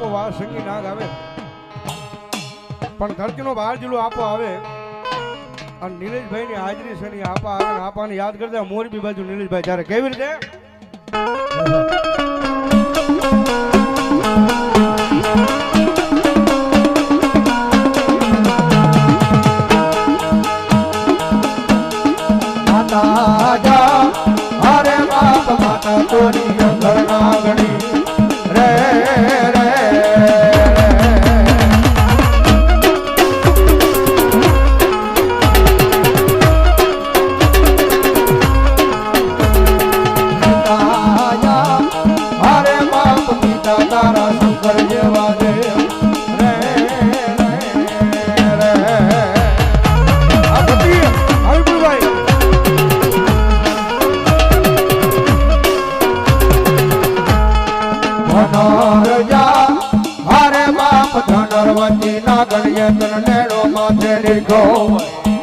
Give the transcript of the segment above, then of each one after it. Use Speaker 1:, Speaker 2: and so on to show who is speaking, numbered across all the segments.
Speaker 1: આપો વા સંગી આવે. પણ ધરતીનો બહાર જેટલું આપો આવે. અને નિલેશભાઈ ની હાજરી છે ને આપા આવે ને આપાને યાદ કરતા મોરબી બાજુ નીલેશભાઈ ત્યારે કેવી રીતે?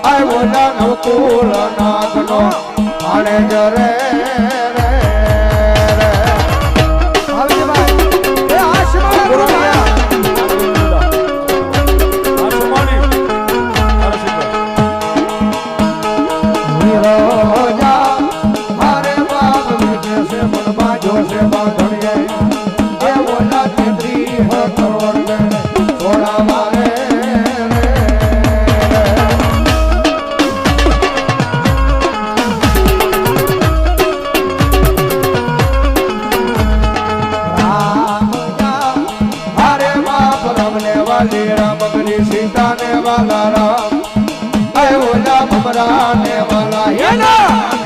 Speaker 2: આવ્યો જાનવ કુલ નાગનો આણે જરે વાલી રામ બની સીતા ને વાલા રામ. આવ્યો રામ રામ ને વાલા વાલા